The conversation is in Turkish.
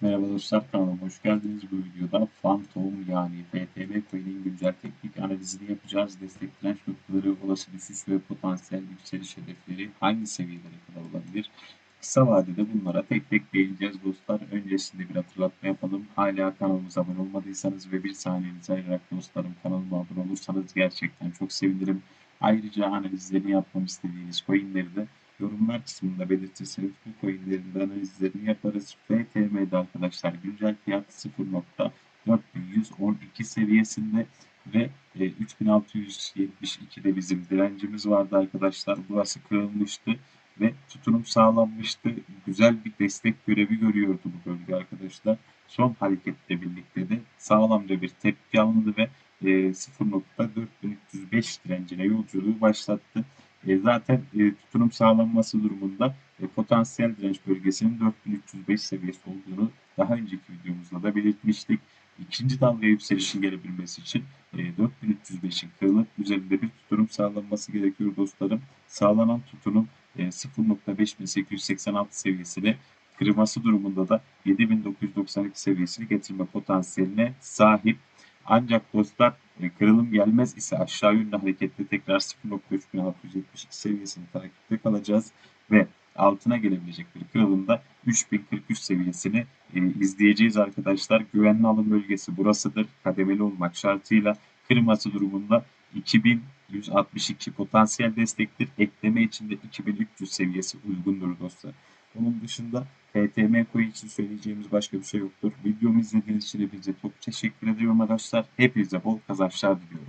Merhaba dostlar kanalıma hoş geldiniz. Bu videoda Phantom yani FTM coin'in güncel teknik analizini yapacağız. Destek direnç noktaları, olası düşüş ve potansiyel yükseliş hedefleri hangi seviyelere kadar olabilir? Kısa vadede bunlara tek tek değineceğiz dostlar. Öncesinde bir hatırlatma yapalım. Hala kanalımıza abone olmadıysanız ve bir saniyenizi ayırarak dostlarım kanalıma abone olursanız gerçekten çok sevinirim. Ayrıca analizlerini yapmam istediğiniz coinleri de yorumlar kısmında belirtirseniz bu coinlerin analizlerini yaparız. FTM'de arkadaşlar güncel fiyat 0.4112 seviyesinde ve e, 3672'de bizim direncimiz vardı arkadaşlar. Burası kırılmıştı ve tutunum sağlanmıştı. Güzel bir destek görevi görüyordu bu bölge arkadaşlar. Son hareketle birlikte de sağlamca bir tepki alındı ve e, 0.4305 direncine yolculuğu başlattı. E, zaten e, tutunum sağlanması durumunda e, potansiyel direnç bölgesinin 4305 seviyesi olduğunu daha önceki videomuzda da belirtmiştik. İkinci dalga yükselişin gelebilmesi için e, 4305'in kırılıp üzerinde bir tutunum sağlanması gerekiyor dostlarım. Sağlanan tutunum e, 0.5886 seviyesine kırılması durumunda da 7992 seviyesini getirme potansiyeline sahip. Ancak dostlar e, kırılım gelmez ise aşağı yönlü harekette tekrar 0.3672 seviyesini takipte kalacağız ve altına gelebilecek bir kırılımda 3043 seviyesini e, izleyeceğiz arkadaşlar. Güvenli alım bölgesi burasıdır. Kademeli olmak şartıyla kırılması durumunda 2162 potansiyel destektir. Ekleme için de 2300 seviyesi uygundur dostlar. Onun dışında FTM coin için söyleyeceğimiz başka bir şey yoktur. Videomu izlediğiniz için hepinize çok teşekkür ediyorum arkadaşlar. Hepinize bol kazançlar diliyorum.